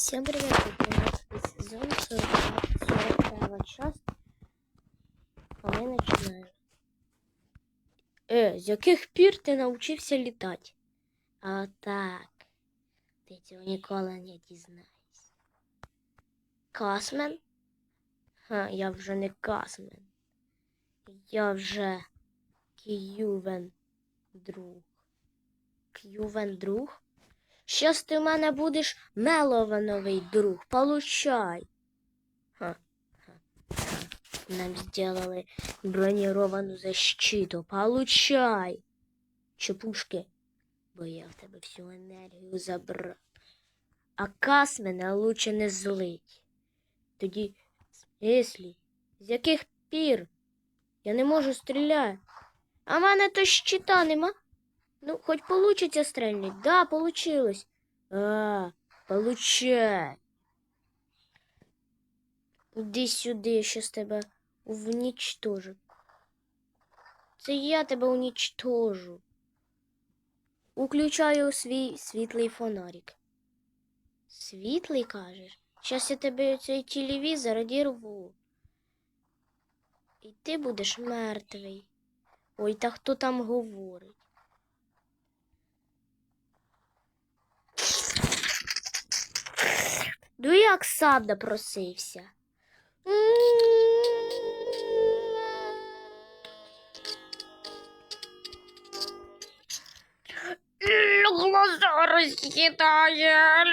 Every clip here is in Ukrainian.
Всем привет, это 13 сезон, 41 часть. А ми починаємо. Е, з яких пір ти навчився літати? А так. Ти цього ніколи не дізнаєшся. Касмен? Ха, я вже не Касмен. Я вже Кювен друг. Кювен друг? Щас ти в мене будеш меловановий друг. Получай. Нам сделали бронированную защиту. Получай. Чепушки. Бо я в тебе всю енергію забрав. А кас мене лучше не злить. Тоді, якщо, з яких пір я не можу стріляти? А в мене то щита нема. Ну, хоть получится стрельнуть. Да, получилось. А, получай. Іди сюди, я щас тебе уничтожу. Це я тебе уничтожу. Уключаю свій світлий фонарик. Світлий, кажеш? Щас я тебе цей телевізор одірву. І ти будеш мертвий. Ой, та хто там говорить? Ду як сам допросився, Глаза роз'їдає.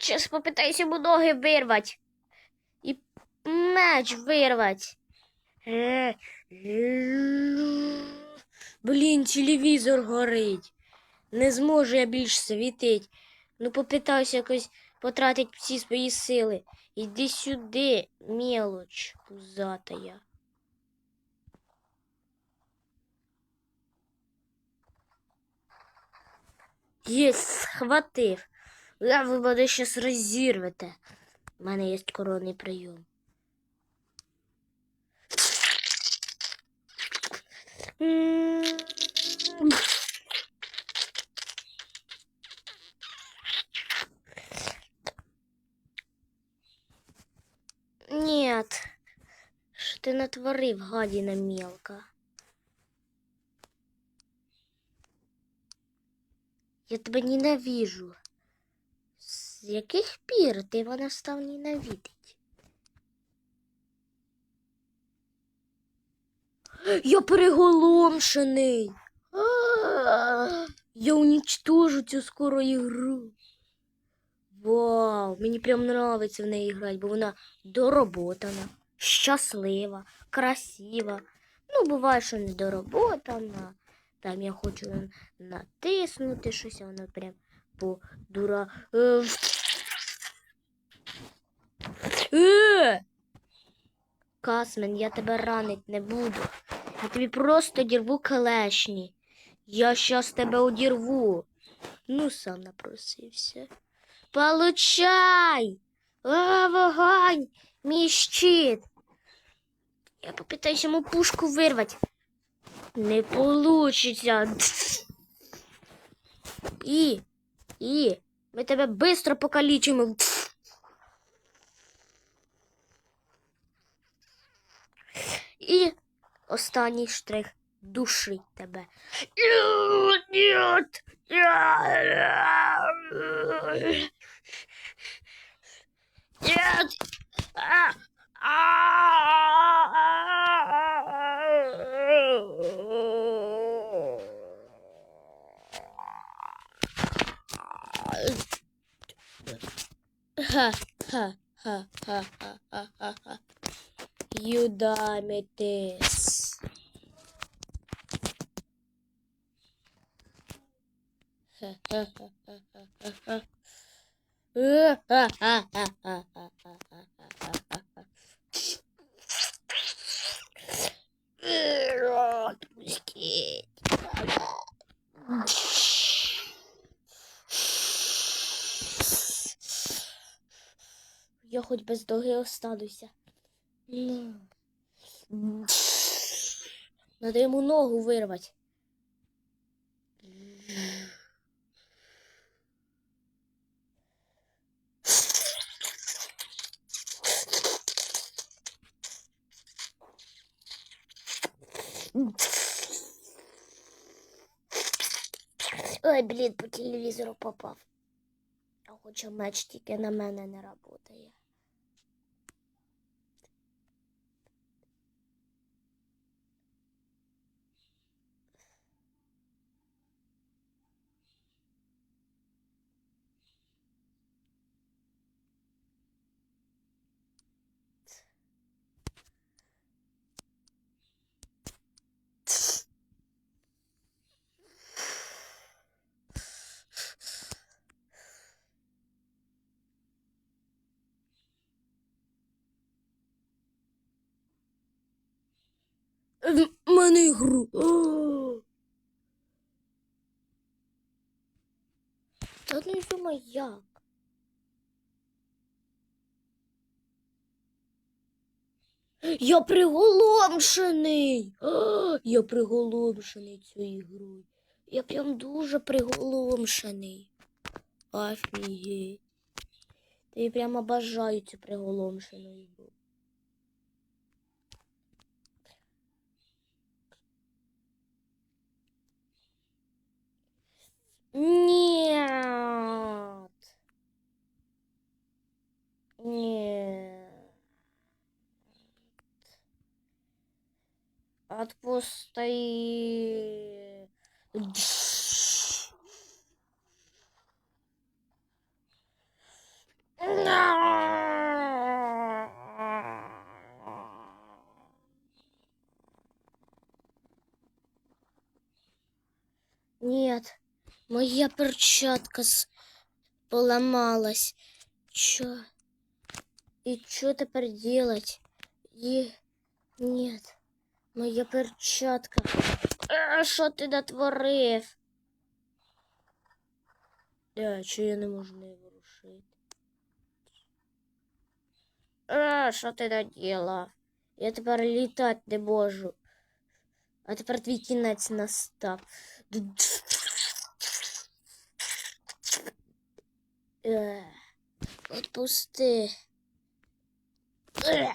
Зараз попитаюся йому ноги вирвати і меч вирвати. Блін, телевізор горить. Не зможу я більш світить. Ну, попитаюся якось потратити всі свої сили. Іди сюди, мелоч пузатая. Єсть, схватив. Я ви мене щас розірвете. У мене є коронний прийом. Нет. Що ти натворив, гадіна мелка? Я тебе ненавижу. З яких пір ти мене став ненавидеть? Я переголомшений. Я уничтожу цю скоро ігру. Вау, мені прям нравиться в неї грати, бо вона дороботана, щаслива, красива. Ну, буває, що не дороботана. Там я хочу натиснути щось, а воно прям по дура. Е, Е! Касмен, я тебе ранить не буду. Я тобі просто дірву келешні. Я щас тебе одірву. Ну, сам напросився. Получай! А, вогонь! Мій щит! Я попитаюся йому пушку вирвати. Не получиться. І, і, ми тебе быстро покалічимо. І останній штрих душить тебе. Ха-ха-ха-ха-ха-ха-ха. You. Отпустіть. Я хоч без доги остануся. Надо йому ногу вирвати. Ой, блін, по телевізору попав. А хоча меч тільки на мене не працює. В мене ігру. Та ну йома як? Я приголомшений. Я приголомшений цією ігрою. Я прям дуже приголомшений. Офігеть. Та я прям обожаю цю приголомшену ігру. Нет. Нет. Отпусти. Нет. Моя перчатка с... поломалась. Чё? И что теперь делать? И... Нет. Моя перчатка. А, Що ти натворив? Да, чи я не можу не ворушити? А, що ти наділа? Я тепер літати не можу. А тепер твій кінець настав. Отпусти. Е,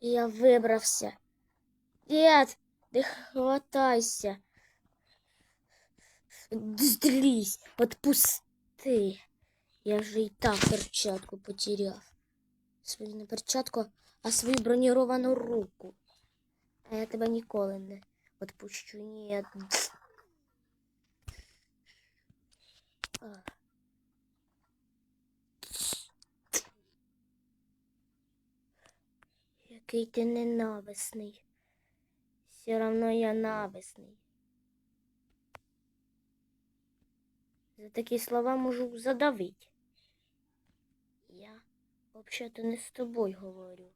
Я вибрався. Дед, не хватайся. Здрись, отпусти. Я же и так перчатку потеряв. Свою не перчатку, а свою броніровану руку. А я тебе ніколи не отпущу. Ні. Який ти ненависний. Все равно я нависний. За такі слова можу задавити. Я взагалі-то не з тобою говорю.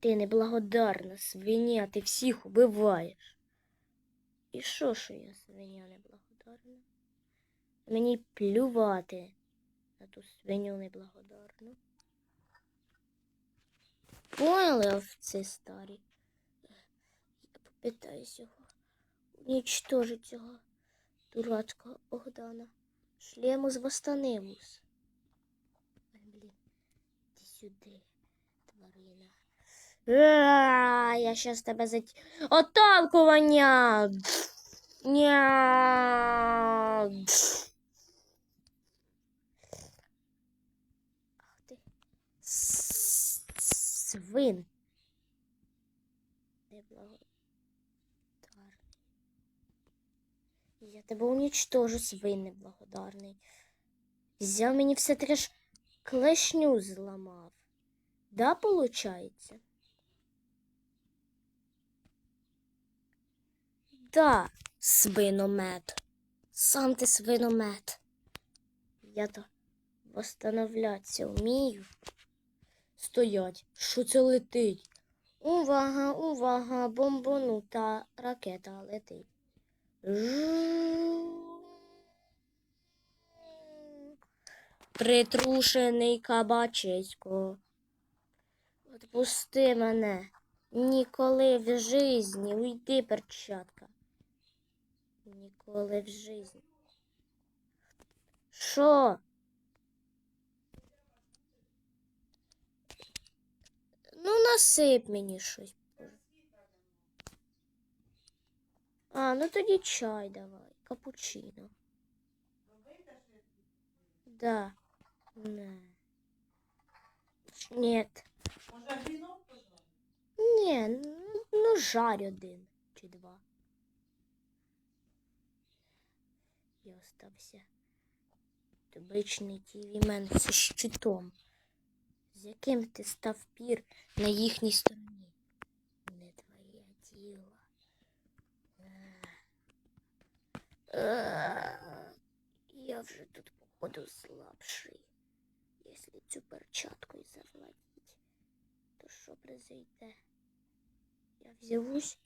Ти неблагодарна свиня, ти всіх убиваєш. І що, що я свиня неблагодарна? Мені плювати на ту свиню неблагодарну. Поняли овці старі? Я попитаюсь його. Унічтожить цього дурацького Богдана. Шлему з Востаневус. Ой, блін, іди сюди, тварина. Я щас тебе зать... Отталкування! Ня! Свин. Неблагодарний. Я тебе унічтожу, свин неблагодарний. Взяв мені все таки клешню зламав. Да, получається? Да, свиномет. Сам ти свиномет. Я то восстановлятися вмію. Стоять, що це летить? Увага, увага, бомбонута ракета летить. Жу. Притрушений кабачисько. Отпусти мене. Ніколи в житті. Уйди, перчатка. Ніколи в житті. Що? Ну, насип мені щось. А, ну тоді чай давай, капучино. Да. Не. Нет. Може вінок Ні, ну, ну жарь один чи два. Я остався. Обичний тівімен зі щитом з яким ти став пір на їхній стороні. Не твоє діло. Ех. Ех. Я вже тут, походу, слабший. Якщо цю перчаткою завладіть, то що произойде? Я взявусь.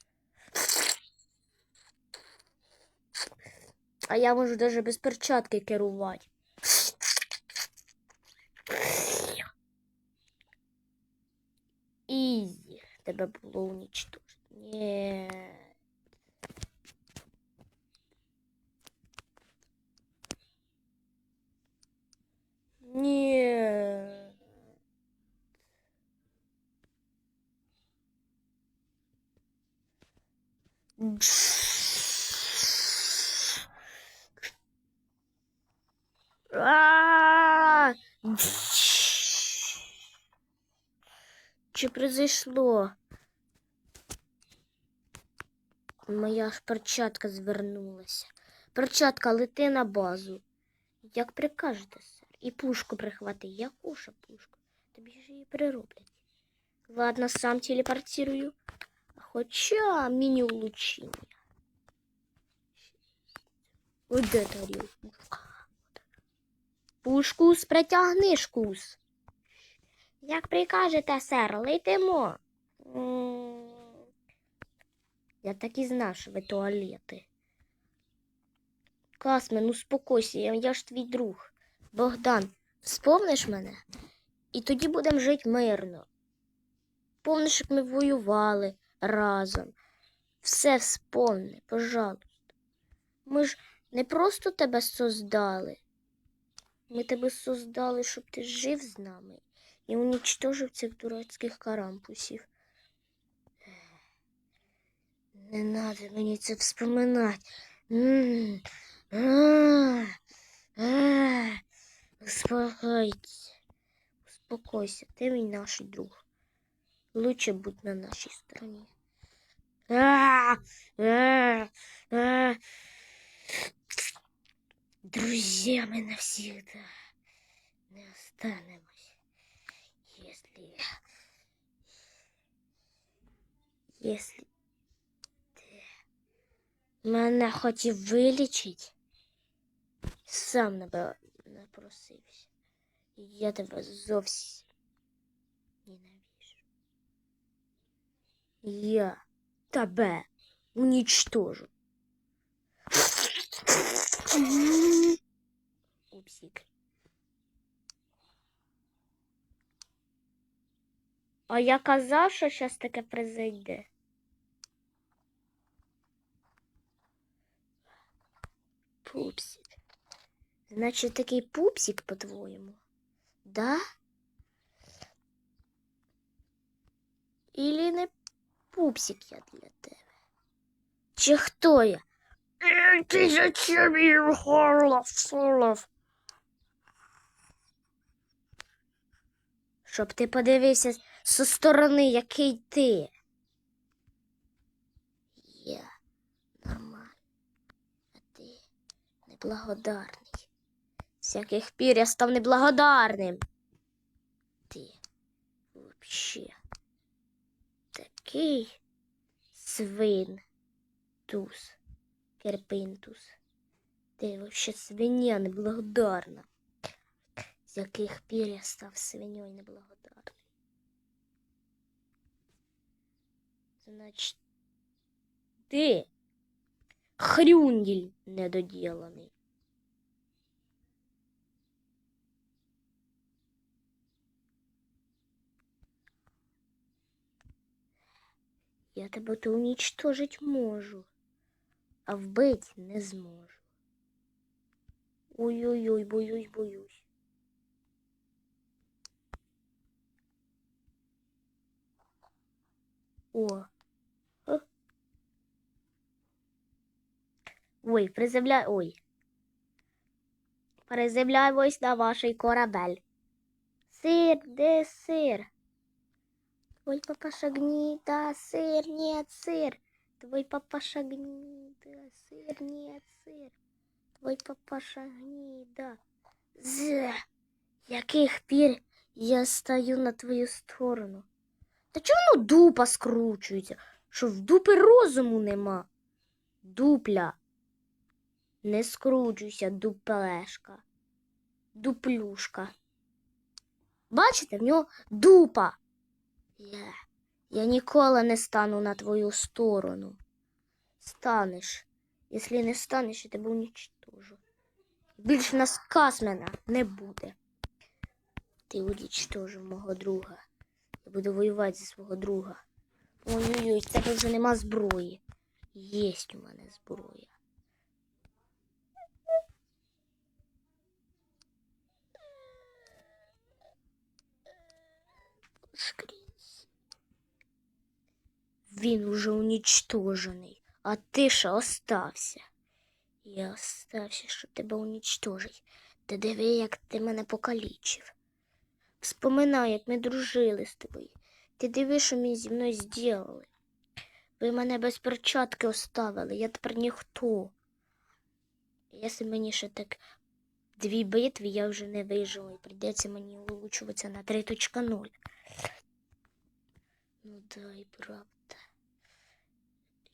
А я можу даже без перчатки керувати. Ізі. Тебе було уничтожено. Ні. Ні. А! Чи произошло? Моя ж перчатка звернулася. Перчатка, лети на базу. Як прикажете, сер. І пушку прихвати. Яку ж пушку? Тобі ж її перероблять. Ладно, сам телепортирую. Хоча міні-улучшення. Ось де тарілку. Пушкус, притягни шкус. Як прикажете, сер, летимо. Я так і знав, що ви туалети. Касмен, успокойся, я, я ж твій друг. Богдан, вспомниш мене? І тоді будемо жити мирно. Помниш, як ми воювали разом. Все вспомни, пожалуйста. Ми ж не просто тебе создали. Ми тебе создали, щоб ти жив з нами і унічтожив цих дурацьких карампусів. Не надо мені це а, Успокойся. Успокойся, ти мій наш друг. Лучше будь на нашій. А, а, а. Навсегда не останемось, если... Если ти мене хотів вилічить, сам набе- напросився. Я тебе зовсім ненавижу. Я тебе уничтожу. Упсик. А я казав, що щось таке произойде. Пупсик. Значить, такий пупсик, по-твоєму? Да? Или не пупсик я для тебе? Чи хто я? Ти зачем її горло всунув? Щоб ти подивився зі сторони, який ти. Я нормальний, а ти неблагодарний. З яких пір я став неблагодарним. Ти вообще такий свин туз, керпинтус. Ти вообще свиня неблагодарна. З яких пір я став свиньою неблагодарним. Ти хрюнділь недоділений. Я тебе то уничтожить можу, а вбить не зможу. Ой-ой-ой, боюсь, боюсь. О. Ой, приземляй. Ой. Приземляємось на ваш корабель. Сир, де сир? Твой папаша гнида, сыр, нет, сыр. Твой папаша гнида, сыр, нет, сыр. Твой папаша гнида. З яких пір я стаю на твою сторону? Та чому воно дупа скручується? Що в дупи розуму нема? Дупля. Не скручуйся, дуплешка. Дуплюшка. Бачите, в нього дупа. Я, я ніколи не стану на твою сторону. Станеш. Якщо не станеш, я тебе уничтожу. Більше нас Касмена не буде. Ти уничтожив мого друга. Я буду воювати зі свого друга. Ой-ой-ой, в тебе вже нема зброї. Єсть у мене зброя. Скрізь. Він уже уничтожений, а ти ще остався. Я остався, щоб тебе уничтожить. Ти диви, як ти мене покалічив. Вспоминай, як ми дружили з тобою. Ти диви, що ми зі мною зробили. Ви мене без перчатки оставили, я тепер ніхто. Якщо мені ще так дві битви, я вже не виживу, і прийдеться мені улучшуватися на 3.0. Ну да, і правда.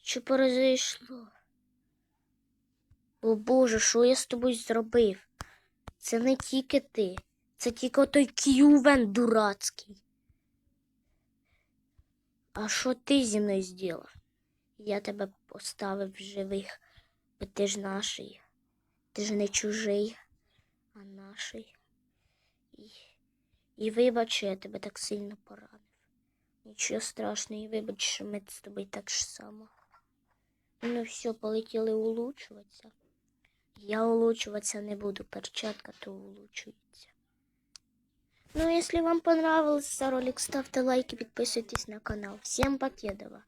Що произошло? О Боже, що я з тобою зробив? Це не тільки ти, це тільки той кювен дурацький. А що ти зі мною зробив? Я тебе поставив в живих, бо ти ж наший. Ти ж не чужий, а наший. І, і вибач, я тебе так сильно поранив. Нічого страшного, і вибач, що ми з тобою так ж само. Ну все, полетіли улучшуватися. Я улучшуватися не буду, перчатка то улучшується. Ну, если вам понравился ролик, ставьте лайки, подписывайтесь на канал. Всем покедова!